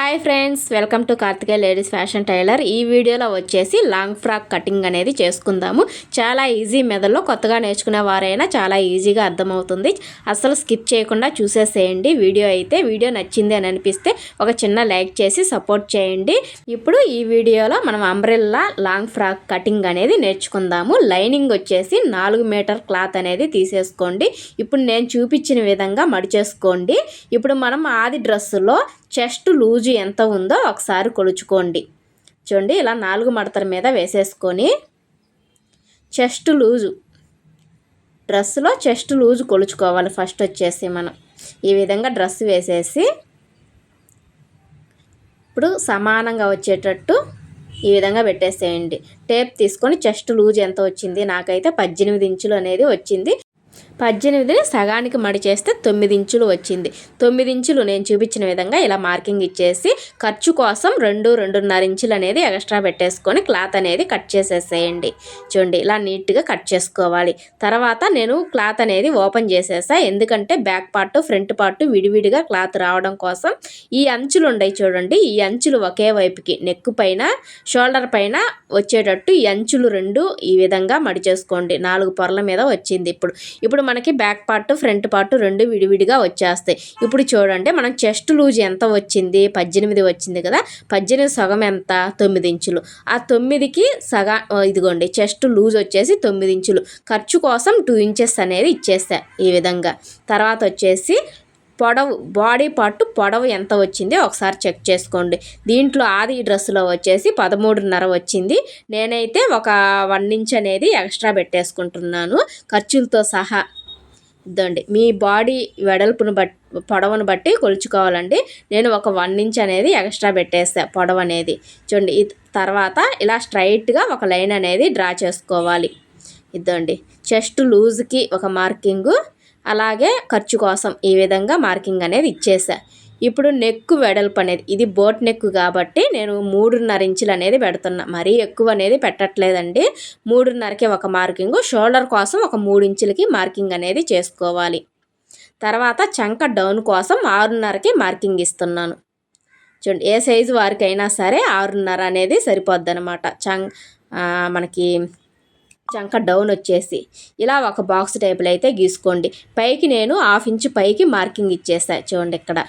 Hi friends welcome to Karthikeya ladies fashion tailor ఈ వీడియోలో వచ్చేసి లాంగ్ ఫ్రాక్ కటింగ్ అనేది చేసుకుందాము. చాలా ఈజీ మెథడ్లో కొత్తగా నేర్చుకునే వారైనా చాలా ఈజీగా అర్థమవుతుంది. అసలు స్కిప్ చేయకుండా చూసేసేయండి. వీడియో అయితే వీడియో నచ్చింది అని అనిపిస్తే ఒక చిన్న లైక్ చేసి సపోర్ట్ చేయండి. ఇప్పుడు ఈ వీడియోలో మనం అంబ్రెల్లా లాంగ్ ఫ్రాక్ కటింగ్ అనేది నేర్చుకుందాము. లైనింగ్ వచ్చేసి నాలుగు మీటర్ క్లాత్ అనేది తీసేసుకోండి. ఇప్పుడు నేను చూపించిన విధంగా మడిచేసుకోండి. ఇప్పుడు మనం ఆది డ్రెస్సులో చెస్ట్ లూజు ఎంత ఉందో ఒకసారి కొలుచుకోండి. చూడండి ఇలా నాలుగు మడతల మీద వేసేసుకొని చెస్ట్ లూజు డ్రెస్సులో చెస్ట్ లూజు కొలుచుకోవాలి ఫస్ట్ వచ్చేసి మనం. ఈ విధంగా డ్రెస్ వేసేసి ఇప్పుడు సమానంగా వచ్చేటట్టు ఈ విధంగా పెట్టేసేయండి. టేప్ తీసుకొని చెస్ట్ లూజ్ ఎంత వచ్చింది? నాకైతే పద్దెనిమిది ఇంచులు అనేది వచ్చింది. పద్దెనిమిదిని సగానికి మడి చేస్తే తొమ్మిది ఇంచులు వచ్చింది. తొమ్మిది ఇంచులు నేను చూపించిన విధంగా ఇలా మార్కింగ్ ఇచ్చేసి ఖర్చు కోసం రెండు రెండున్నర ఇంచులు అనేది ఎక్స్ట్రా పెట్టేసుకొని క్లాత్ అనేది కట్ చేసేసేయండి. చూడండి ఇలా నీట్గా కట్ చేసుకోవాలి. తర్వాత నేను క్లాత్ అనేది ఓపెన్ చేసేసా. ఎందుకంటే బ్యాక్ పార్ట్ ఫ్రంట్ పార్ట్ విడివిడిగా క్లాత్ రావడం కోసం ఈ అంచులు ఉన్నాయి చూడండి ఈ అంచులు ఒకే వైపుకి నెక్ పైన షోల్డర్ పైన వచ్చేటట్టు ఈ అంచులు రెండు ఈ విధంగా మడి చేసుకోండి. నాలుగు పొరల మీద వచ్చింది ఇప్పుడు. ఇప్పుడు మనకి బ్యాక్ పార్ట్ ఫ్రంట్ పార్ట్ రెండు విడివిడిగా వచ్చేస్తాయి. ఇప్పుడు చూడండి మనం చెస్ట్ లూజ్ ఎంత వచ్చింది? పద్దెనిమిది వచ్చింది కదా? పద్దెనిమిది సగం ఎంత? తొమ్మిది ఇంచులు. ఆ తొమ్మిదికి సగా ఇదిగోండి చెస్ట్ లూజ్ వచ్చేసి తొమ్మిది ఇంచులు. ఖర్చు కోసం టూ ఇంచెస్ అనేది ఇచ్చేస్తా ఈ విధంగా. తర్వాత వచ్చేసి పొడవు బాడీ పార్ట్ పొడవు ఎంత వచ్చింది? ఒకసారి చెక్ చేసుకోండి. దీంట్లో ఆది డ్రెస్సులో వచ్చేసి పదమూడున్నర వచ్చింది. నేనైతే ఒక వన్ ఇంచ్ అనేది ఎక్స్ట్రా పెట్టేసుకుంటున్నాను. ఖర్చులతో సహా ఇద్దండి మీ బాడీ వెడల్పును బట్ పొడవును బట్టి కొలుచుకోవాలండి. నేను ఒక వన్ ఇంచ్ అనేది ఎక్స్ట్రా పెట్టేస్తా పొడవు అనేది. చూడండి తర్వాత ఇలా స్ట్రైట్గా ఒక లైన్ అనేది డ్రా చేసుకోవాలి. ఇద్దండి చెస్ట్ లూజ్కి ఒక మార్కింగు అలాగే ఖర్చు కోసం ఈ విధంగా మార్కింగ్ అనేది ఇచ్చేసా. ఇప్పుడు నెక్ వెడల్పు అనేది ఇది బోట్ నెక్ కాబట్టి నేను మూడున్నర ఇంచులు అనేది పెడుతున్నా. మరీ ఎక్కువ అనేది పెట్టట్లేదండి. మూడున్నరకి ఒక మార్కింగ్. షోల్డర్ కోసం ఒక మూడు ఇంచులకి మార్కింగ్ అనేది చేసుకోవాలి. తర్వాత చంక డౌన్ కోసం ఆరున్నరకి మార్కింగ్ ఇస్తున్నాను. చూడండి ఏ సైజు వారికైనా సరే ఆరున్నర అనేది సరిపోద్ది అనమాట చం మనకి చంక డౌన్ వచ్చేసి. ఇలా ఒక బాక్స్ టైపులో అయితే గీసుకోండి. పైకి నేను హాఫ్ ఇంచ్ పైకి మార్కింగ్ ఇచ్చేసా. చూడండి ఇక్కడ.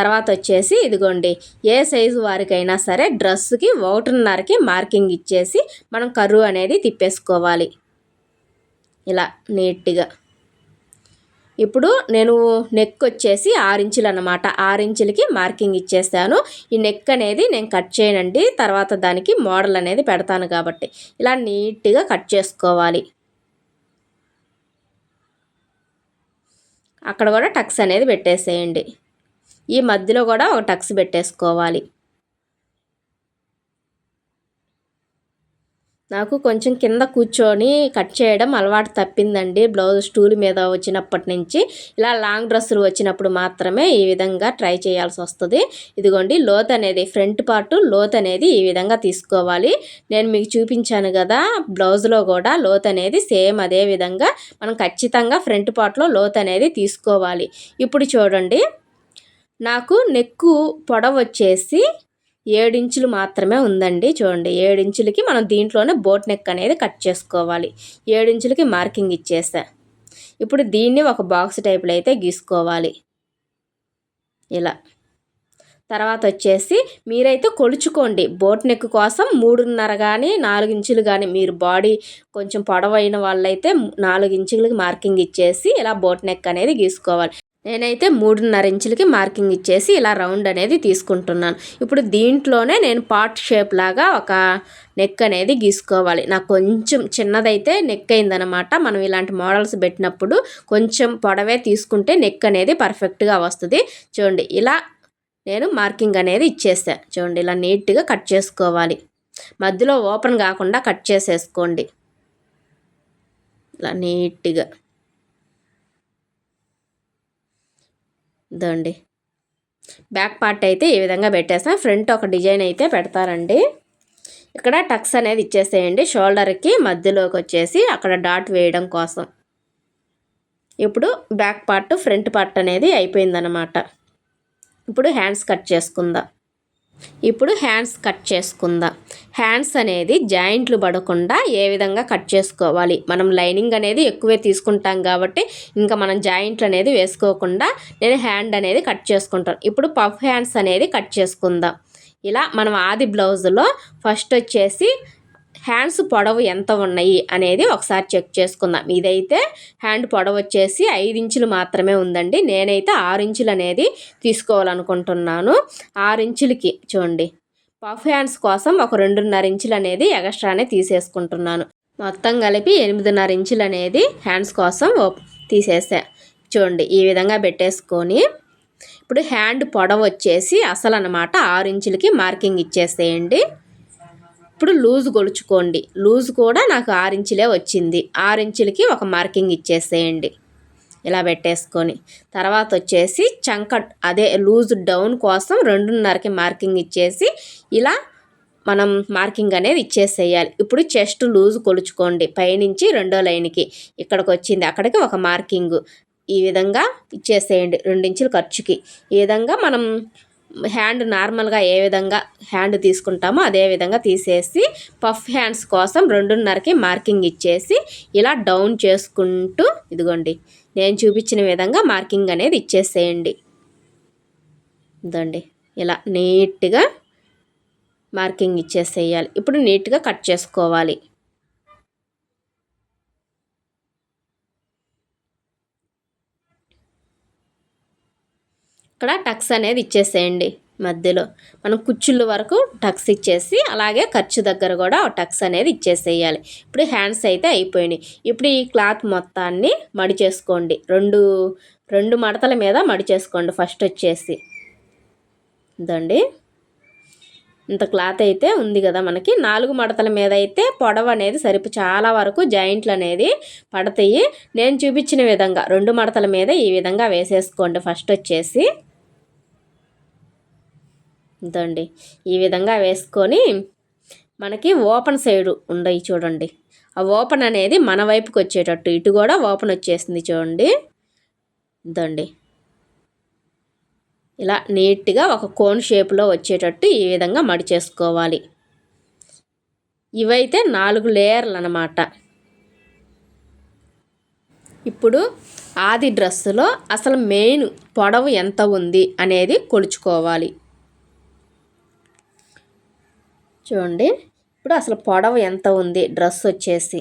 తర్వాత వచ్చేసి ఇదిగోండి ఏ సైజు వారికైనా సరే డ్రెస్సుకి ఒకటిన్నరకి మార్కింగ్ ఇచ్చేసి మనం కర్రు అనేది తిప్పేసుకోవాలి. ఇలా నీట్గా. ఇప్పుడు నేను నెక్ వచ్చేసి ఆరించులు అనమాట ఆరించులకి మార్కింగ్ ఇచ్చేస్తాను. ఈ నెక్ అనేది నేను కట్ చేయనండి. తర్వాత దానికి మోడల్ అనేది పెడతాను కాబట్టి. ఇలా నీట్గా కట్ చేసుకోవాలి. అక్కడ కూడా టక్స్ అనేది పెట్టేసేయండి. ఈ మధ్యలో కూడా ఒక టక్స్ పెట్టేసుకోవాలి. నాకు కొంచెం కింద కూర్చొని కట్ చేయడం అలవాటు తప్పిందండి. బ్లౌజ్ స్టూల్ మీద వచ్చినప్పటి నుంచి ఇలా లాంగ్ డ్రెస్సులు వచ్చినప్పుడు మాత్రమే ఈ విధంగా ట్రై చేయాల్సి వస్తుంది. ఇదిగోండి లోత్ అనేది ఫ్రంట్ పార్ట్ లోత్ అనేది ఈ విధంగా తీసుకోవాలి. నేను మీకు చూపించాను కదా బ్లౌజ్లో కూడా లోత్ అనేది సేమ్ అదే విధంగా మనం ఖచ్చితంగా ఫ్రంట్ పార్ట్లో లోత్ అనేది తీసుకోవాలి. ఇప్పుడు చూడండి నాకు నెక్కు పొడవ వచ్చేసి ఏడించులు మాత్రమే ఉందండి. చూడండి ఏడించులకి మనం దీంట్లోనే బోట్ నెక్ అనేది కట్ చేసుకోవాలి. ఏడించులకి మార్కింగ్ ఇచ్చేసా. ఇప్పుడు దీన్ని ఒక బాక్స్ టైపులో అయితే గీసుకోవాలి. ఇలా. తర్వాత వచ్చేసి మీరైతే కొలుచుకోండి. బోట్ నెక్ కోసం మూడున్నర కానీ నాలుగు ఇంచులు కానీ మీరు బాడీ కొంచెం పొడవైన వాళ్ళైతే నాలుగు ఇంచులకి మార్కింగ్ ఇచ్చేసి ఇలా బోట్ నెక్ అనేది గీసుకోవాలి. నేనైతే మూడున్నర ఇంచులకి మార్కింగ్ ఇచ్చేసి ఇలా రౌండ్ అనేది తీసుకుంటున్నాను. ఇప్పుడు దీంట్లోనే నేను పార్ట్ షేప్ లాగా ఒక నెక్ అనేది గీసుకోవాలి. నాకు కొంచెం చిన్నదైతే నెక్ అయిందనమాట మనం ఇలాంటి మోడల్స్ పెట్టినప్పుడు కొంచెం పొడవే తీసుకుంటే నెక్ అనేది పర్ఫెక్ట్గా వస్తుంది. చూడండి ఇలా నేను మార్కింగ్ అనేది ఇచ్చేసాను చూడండి ఇలా నీట్గా కట్ చేసుకోవాలి. మధ్యలో ఓపెన్ కాకుండా కట్ చేసేసుకోండి. ఇలా నీట్గా. ఇదండి. బ్యాక్ పార్ట్ అయితే ఈ విధంగా పెట్టేస్తాం. ఫ్రంట్ ఒక డిజైన్ అయితే పెడతారండి. ఇక్కడ టక్స్ అనేది ఇచ్చేసేయండి. షోల్డర్కి మధ్యలోకి వచ్చేసి అక్కడ డాట్ వేయడం కోసం. ఇప్పుడు బ్యాక్ పార్ట్ ఫ్రంట్ పార్ట్ అనేది అయిపోయిందనమాట ఇప్పుడు హ్యాండ్స్ కట్ చేసుకుందాం. ఇప్పుడు హ్యాండ్స్ కట్ చేసుకుందాం. హ్యాండ్స్ అనేది జాయింట్లు పడకుండా ఏ విధంగా కట్ చేసుకోవాలి? మనం లైనింగ్ అనేది ఎక్కువే తీసుకుంటాం కాబట్టి ఇంకా మనం జాయింట్లు అనేది వేసుకోకుండా నేను హ్యాండ్ అనేది కట్ చేసుకుంటాను. ఇప్పుడు పఫ్ హ్యాండ్స్ అనేది కట్ చేసుకుందాం. ఇలా మనం ఆది బ్లౌజ్లో ఫస్ట్ వచ్చేసి హ్యాండ్స్ పొడవు ఎంత ఉన్నాయి అనేది ఒకసారి చెక్ చేసుకుందాం. ఇదైతే హ్యాండ్ పొడవు వచ్చేసి ఐదు ఇంచులు మాత్రమే ఉందండి. నేనైతే ఆరు ఇంచులు అనేది తీసుకోవాలనుకుంటున్నాను. ఆరు ఇంచులకి చూడండి. పఫ్ హ్యాండ్స్ కోసం ఒక రెండున్నర ఇంచులు అనేది ఎక్స్ట్రానే తీసేసుకుంటున్నాను. మొత్తం కలిపి ఎనిమిదిన్నర ఇంచులు అనేది హ్యాండ్స్ కోసం తీసేసా. చూడండి ఈ విధంగా పెట్టేసుకొని ఇప్పుడు హ్యాండ్ పొడవు వచ్చేసి అసలు అనమాట ఆరు ఇంచులకి మార్కింగ్ ఇచ్చేసేయండి. ఇప్పుడు లూజ్ కొలుచుకోండి లూజ్ కూడా నాకు ఆరు ఇంచులే వచ్చింది. ఆరు ఇంచులకి ఒక మార్కింగ్ ఇచ్చేసేయండి. ఇలా పెట్టేసుకొని తర్వాత వచ్చేసి చంక అదే లూజ్ డౌన్ కోసం రెండున్నరకి మార్కింగ్ ఇచ్చేసి ఇలా మనం మార్కింగ్ అనేది ఇచ్చేసేయాలి. ఇప్పుడు చెస్ట్ లూజ్ కొలుచుకోండి. పైనుంచి రెండో లైన్కి ఇక్కడికి వచ్చింది అక్కడికి ఒక మార్కింగ్ ఈ విధంగా ఇచ్చేసేయండి. రెండించుల ఖర్చుకి. ఈ విధంగా మనం హ్యాండ్ నార్మల్గా ఏ విధంగా హ్యాండ్ తీసుకుంటామో అదే విధంగా తీసేసి పఫ్ హ్యాండ్స్ కోసం రెండున్నరకి మార్కింగ్ ఇచ్చేసి ఇలా డౌన్ చేసుకుంటూ ఇదిగోండి నేను చూపించిన విధంగా మార్కింగ్ అనేది ఇచ్చేసేయండి. ఇదండి ఇలా నీట్గా మార్కింగ్ ఇచ్చేసేయాలి. ఇప్పుడు నీట్గా కట్ చేసుకోవాలి. ఇక్కడ టక్స్ అనేది ఇచ్చేసేయండి మధ్యలో. మనం కుచ్చుళ్ళ వరకు టక్స్ ఇచ్చేసి అలాగే ఖర్చు దగ్గర కూడా టక్స్ అనేది ఇచ్చేసేయాలి. ఇప్పుడు హ్యాండ్స్ అయితే అయిపోయినాయి. ఇప్పుడు ఈ క్లాత్ మొత్తాన్ని మడిచేసుకోండి రెండు రెండు మడతల మీద మడిచేసుకోండి ఫస్ట్ వచ్చేసి. ఇదండి. ఇంత క్లాత్ అయితే ఉంది కదా మనకి. నాలుగు మడతల మీద అయితే పొడవ అనేది సరిపు చాలా వరకు జాయింట్లు అనేది పడతాయి. నేను చూపించిన విధంగా రెండు మడతల మీద ఈ విధంగా వేసేసుకోండి ఫస్ట్ వచ్చేసి. ఇదండి. ఈ విధంగా వేసుకొని మనకి ఓపెన్ సైడ్ ఉండయి చూడండి. ఆ ఓపెన్ అనేది మన వైపుకి వచ్చేటట్టు ఇటు కూడా ఓపెన్ వచ్చేసింది చూడండి. ఇదండి. ఇలా నీట్గా ఒక కోన్ షేప్లో వచ్చేటట్టు ఈ విధంగా మడిచేసుకోవాలి ఇవైతే నాలుగు లేయర్లు అన్నమాట ఇప్పుడు ఆది డ్రెస్సులో అసలు మెయిన్ పొడవు ఎంత ఉంది అనేది కొలుచుకోవాలి. చూడండి. ఇప్పుడు అసలు పొడవు ఎంత ఉంది? డ్రెస్ వచ్చేసి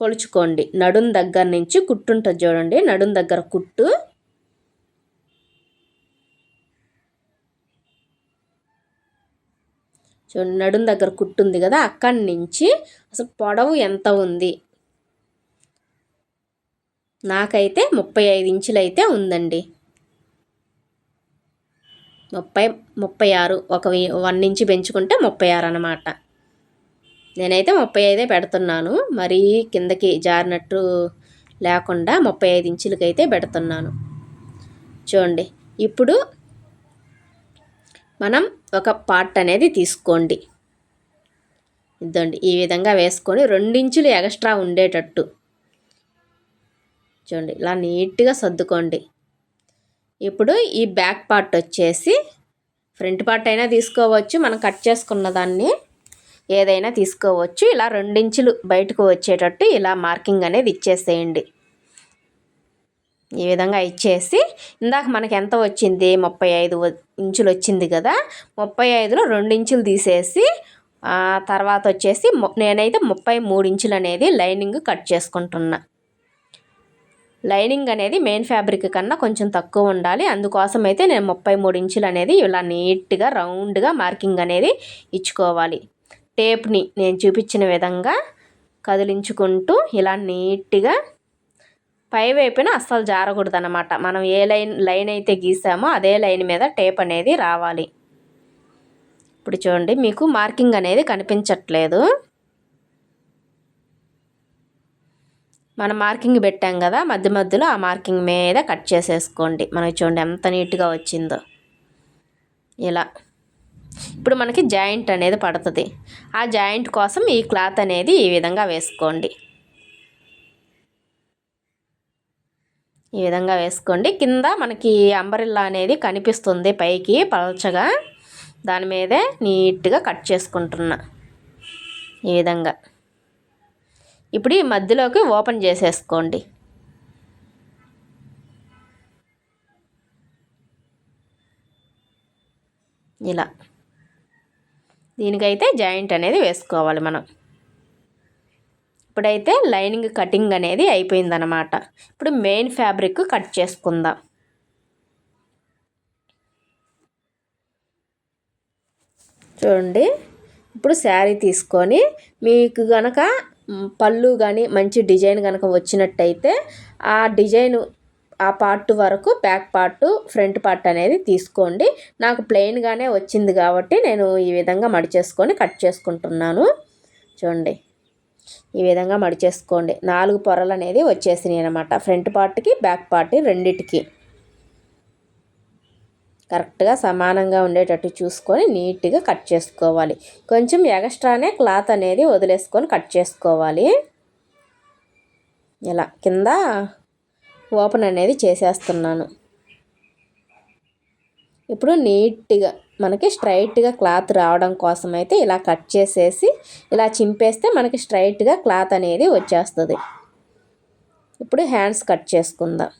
కొలుచుకోండి. నడుం దగ్గర నుంచి కుట్టు ఉంటుంది చూడండి. నడుం దగ్గర కుట్టు. చూడండి నడుం దగ్గర కుట్టు ఉంది కదా అక్కడి నుంచి అసలు పొడవు ఎంత ఉంది? నాకైతే ముప్పై ఐదు ఇంచులు అయితే ఉందండి. ముప్పై ముప్పై ఆరు ఒక వన్ ఇంచు పెంచుకుంటే ముప్పై ఆరు అనమాట నేనైతే ముప్పై ఐదే పెడుతున్నాను. మరీ కిందకి జారినట్టు లేకుండా ముప్పై ఐదు ఇంచులకైతే పెడుతున్నాను. చూడండి ఇప్పుడు మనం ఒక పార్ట్ అనేది తీసుకోండి. ఇద్దండి ఈ విధంగా వేసుకొని రెండించులు ఎక్స్ట్రా ఉండేటట్టు. చూడండి ఇలా నీట్గా సర్దుకోండి. ఇప్పుడు ఈ బ్యాక్ పార్ట్ వచ్చేసి ఫ్రంట్ పార్ట్ అయినా తీసుకోవచ్చు. మనం కట్ చేసుకున్న దాన్ని ఏదైనా తీసుకోవచ్చు. ఇలా రెండించులు బయటకు వచ్చేటట్టు ఇలా మార్కింగ్ అనేది ఇచ్చేసేయండి. ఈ విధంగా ఇచ్చేసి ఇందాక మనకి ఎంత వచ్చింది? ముప్పై ఐదు ఇంచులు వచ్చింది కదా? ముప్పై ఐదులో రెండు ఇంచులు తీసేసి తర్వాత వచ్చేసి నేనైతే ముప్పై మూడు ఇంచులు అనేది లైనింగ్ కట్ చేసుకుంటున్నా. లైనింగ్ అనేది మెయిన్ ఫ్యాబ్రిక్ కన్నా కొంచెం తక్కువ ఉండాలి. అందుకోసం అయితే నేను ముప్పై మూడు ఇంచులు అనేది ఇలా నీట్గా రౌండ్గా మార్కింగ్ అనేది ఇచ్చుకోవాలి. టేప్ని నేను చూపించిన విధంగా కదిలించుకుంటూ ఇలా నీట్గా పై వైపున అస్సలు జారకూడదు అనమాట మనం ఏ లైన్ లైన్ అయితే గీసామో అదే లైన్ మీద టేప్ అనేది రావాలి. ఇప్పుడు చూడండి మీకు మార్కింగ్ అనేది కనిపించట్లేదు. మనం మార్కింగ్ పెట్టాం కదా మధ్య మధ్యలో ఆ మార్కింగ్ మీద కట్ చేసేసుకోండి. మనకి చూడండి ఎంత నీట్గా వచ్చిందో. ఇలా. ఇప్పుడు మనకి జాయింట్ అనేది పడుతుంది. ఆ జాయింట్ కోసం ఈ క్లాత్ అనేది ఈ విధంగా వేసుకోండి. ఈ విధంగా వేసుకోండి. కింద మనకి అంబరిల్లా అనేది కనిపిస్తుంది పైకి పలచగా. దాని మీదే నీట్గా కట్ చేసుకుంటున్నా. ఈ విధంగా. ఇప్పుడు ఈ మధ్యలోకి ఓపెన్ చేసేసుకోండి. ఇలా. దీనికైతే జాయింట్ అనేది వేసుకోవాలి మనం. ఇప్పుడైతే లైనింగ్ కటింగ్ అనేది అయిపోయిందనమాట ఇప్పుడు మెయిన్ ఫ్యాబ్రిక్ కట్ చేసుకుందాం. చూడండి. ఇప్పుడు శారీ తీసుకొని మీకు గనక పళ్ళు కానీ మంచి డిజైన్ కనుక వచ్చినట్టయితే ఆ డిజైన్ ఆ పార్ట్ వరకు బ్యాక్ పార్ట్ ఫ్రంట్ పార్ట్ అనేది తీసుకోండి. నాకు ప్లెయిన్గానే వచ్చింది కాబట్టి నేను ఈ విధంగా మడిచేసుకొని కట్ చేసుకుంటున్నాను. చూడండి. ఈ విధంగా మడిచేసుకోండి నాలుగు పొరలు అనేది వచ్చేసినాయి అనమాట ఫ్రంట్ పార్ట్కి బ్యాక్ పార్ట్ రెండిటికి. కరెక్ట్గా సమానంగా ఉండేటట్టు చూసుకొని నీట్గా కట్ చేసుకోవాలి. కొంచెం ఎక్స్ట్రానే క్లాత్ అనేది వదిలేసుకొని కట్ చేసుకోవాలి. ఇలా కింద ఓపెన్ అనేది చేసేస్తున్నాను. ఇప్పుడు నీట్గా మనకి స్ట్రైట్గా క్లాత్ రావడం కోసం అయితే ఇలా కట్ చేసేసి ఇలా చింపేస్తే మనకి స్ట్రైట్గా క్లాత్ అనేది వచ్చేస్తుంది. ఇప్పుడు హ్యాండ్స్ కట్ చేసుకుందాం.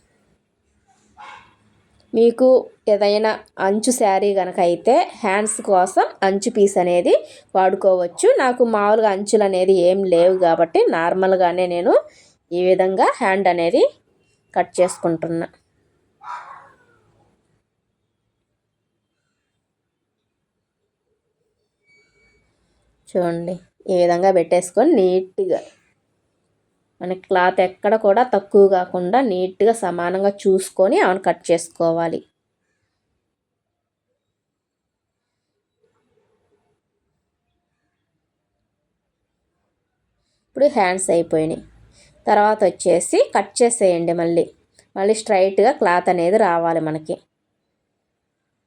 మీకు ఏదైనా అంచు శారీ కనుక అయితే హ్యాండ్స్ కోసం అంచు పీస్ అనేది వాడుకోవచ్చు. నాకు మామూలుగా అంచులు అనేది ఏం లేవు కాబట్టి నార్మల్గానే నేను ఈ విధంగా హ్యాండ్ అనేది కట్ చేసుకుంటున్నా. చూడండి ఈ విధంగా పెట్టేసుకొని నీట్గా మనకి క్లాత్ ఎక్కడ కూడా తక్కువ కాకుండా నీట్గా సమానంగా చూసుకొని ఆమెను కట్ చేసుకోవాలి. ఇప్పుడు హ్యాండ్స్ అయిపోయినాయి. తర్వాత వచ్చేసి కట్ చేసేయండి మళ్ళీ. మళ్ళీ స్ట్రైట్గా క్లాత్ అనేది రావాలి మనకి.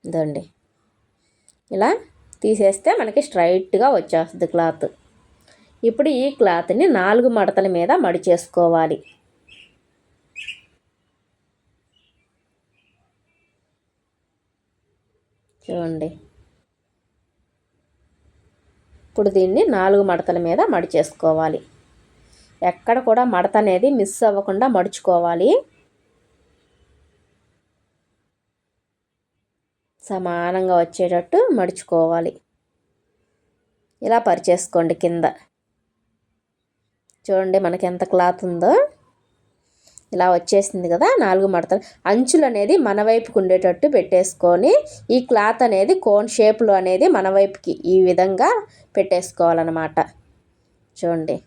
ఇదండి. ఇలా తీసేస్తే మనకి స్ట్రైట్గా వచ్చేస్తుంది క్లాత్. ఇప్పుడు ఈ క్లాత్ని నాలుగు మడతల మీద మడిచేసుకోవాలి చూడండి. ఇప్పుడు దీన్ని నాలుగు మడతల మీద మడిచేసుకోవాలి ఎక్కడ కూడా మడత అనేది మిస్ అవ్వకుండా మడుచుకోవాలి. సమానంగా వచ్చేటట్టు మడుచుకోవాలి. ఇలా పరిచేసుకోండి కింద. చూడండి మనకి ఎంత క్లాత్ ఉందో. ఇలా వచ్చేసింది కదా నాలుగు మడతలు. అంచులు అనేది మన వైపుకి ఉండేటట్టు పెట్టేసుకొని ఈ క్లాత్ అనేది కోన్ షేప్లో అనేది మన వైపుకి ఈ విధంగా పెట్టేసుకోవాలన్నమాట. చూడండి.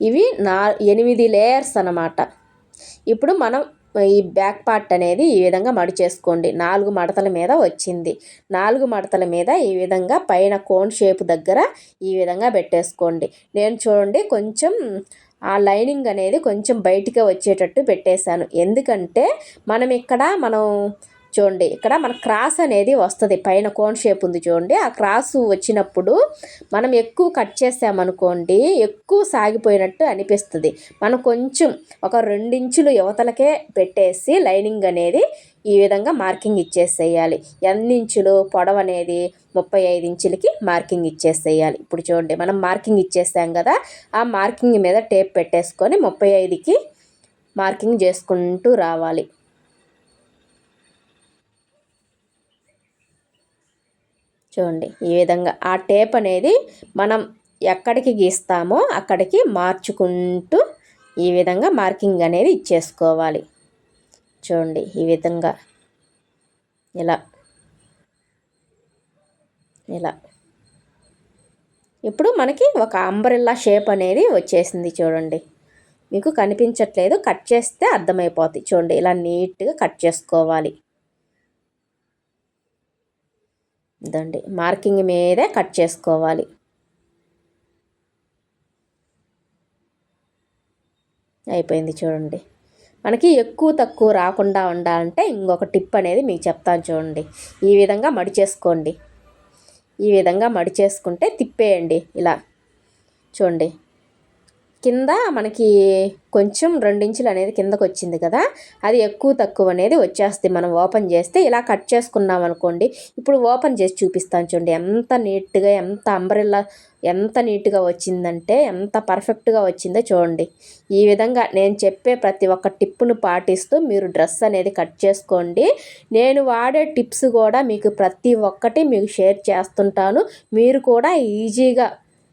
ఇవి నా ఎనిమిది లేయర్స్ అన్నమాట. ఇప్పుడు మనం ఈ బ్యాక్ పార్ట్ అనేది ఈ విధంగా మడిచేసుకోండి నాలుగు మడతల మీద వచ్చింది. నాలుగు మడతల మీద ఈ విధంగా పైన కోన్ షేప్ దగ్గర ఈ విధంగా పెట్టేసుకోండి. నేను చూడండి కొంచెం ఆ లైనింగ్ అనేది కొంచెం బయటికి వచ్చేటట్టు పెట్టేశాను. ఎందుకంటే మనం ఇక్కడ మనం చూడండి ఇక్కడ మన క్రాస్ అనేది వస్తుంది పైన కోన్ షేప్ ఉంది చూడండి. ఆ క్రాస్ వచ్చినప్పుడు మనం ఎక్కువ కట్ చేసామనుకోండి ఎక్కువ సాగిపోయినట్టు అనిపిస్తుంది. మనం కొంచెం ఒక రెండించులు యువతలకే పెట్టేసి లైనింగ్ అనేది ఈ విధంగా మార్కింగ్ ఇచ్చేసేయాలి. ఎన్ని ఇంచులు పొడవు అనేది ముప్పై ఐదు ఇంచులకి మార్కింగ్ ఇచ్చేసేయాలి. ఇప్పుడు చూడండి మనం మార్కింగ్ ఇచ్చేసాం కదా ఆ మార్కింగ్ మీద టేప్ పెట్టేసుకొని ముప్పై ఐదుకి మార్కింగ్ చేసుకుంటూ రావాలి. చూడండి ఈ విధంగా ఆ టేప్ అనేది మనం ఎక్కడికి గీస్తామో అక్కడికి మార్చుకుంటూ ఈ విధంగా మార్కింగ్ అనేది ఇచ్చేసుకోవాలి. చూడండి ఈ విధంగా ఇలా ఇలా. ఇప్పుడు మనకి ఒక అంబ్రెల్లా షేప్ అనేది వచ్చేసింది చూడండి. మీకు కనిపించట్లేదు కట్ చేస్తే అర్థమైపోతుంది చూడండి ఇలా నీట్గా కట్ చేసుకోవాలి. ఇదండి. మార్కింగ్ మీదే కట్ చేసుకోవాలి. అయిపోయింది చూడండి. మనకి ఎక్కువ తక్కువ రాకుండా ఉండాలంటే ఇంకొక టిప్ అనేది మీకు చెప్తాను చూడండి. ఈ విధంగా మడిచేసుకోండి ఈ విధంగా మడిచేసుకుంటే తిప్పేయండి. ఇలా చూడండి. కింద మనకి కొంచెం రెండించులు అనేది కిందకు వచ్చింది కదా? అది ఎక్కువ తక్కువ అనేది వచ్చేస్తుంది. మనం ఓపెన్ చేస్తే ఇలా కట్ చేసుకున్నాం అనుకోండి. ఇప్పుడు ఓపెన్ చేసి చూపిస్తాను చూడండి. ఎంత నీట్గా ఎంత అంబ్రెల్లా ఎంత నీట్గా వచ్చిందంటే ఎంత పర్ఫెక్ట్గా వచ్చిందో చూడండి. ఈ విధంగా నేను చెప్పే ప్రతి ఒక్క టిప్పును పాటిస్తూ మీరు డ్రెస్ అనేది కట్ చేసుకోండి. నేను వాడే టిప్స్ కూడా మీకు ప్రతి ఒక్కటి మీకు షేర్ చేస్తుంటాను. మీరు కూడా ఈజీగా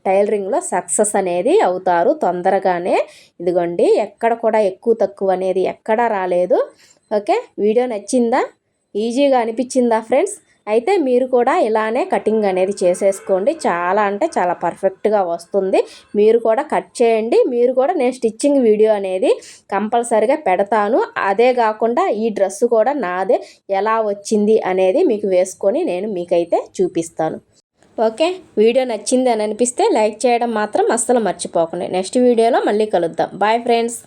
టైలరింగ్లో సక్సెస్ అనేది అవుతారు తొందరగానే. ఇదిగోండి ఎక్కడ కూడా ఎక్కువ తక్కువ అనేది ఎక్కడా రాలేదు. ఓకే వీడియో నచ్చిందా? ఈజీగా అనిపించిందా ఫ్రెండ్స్? అయితే మీరు కూడా ఇలానే కటింగ్ అనేది చేసేసుకోండి. చాలా అంటే చాలా పర్ఫెక్ట్గా వస్తుంది. మీరు కూడా కట్ చేయండి. మీరు కూడా నేను స్టిచ్చింగ్ వీడియో అనేది కంపల్సరిగా పెడతాను. అదే కాకుండా ఈ డ్రెస్ కూడా నాదే. ఎలా వచ్చింది అనేది మీకు వేసుకొని నేను మీకైతే చూపిస్తాను. ఓకే? వీడియో నచ్చింది అని అనిపిస్తే లైక్ చేయడం మాత్రం అస్సలు మర్చిపోకండి. నెక్స్ట్ వీడియోలో మళ్ళీ కలుద్దాం. Bye friends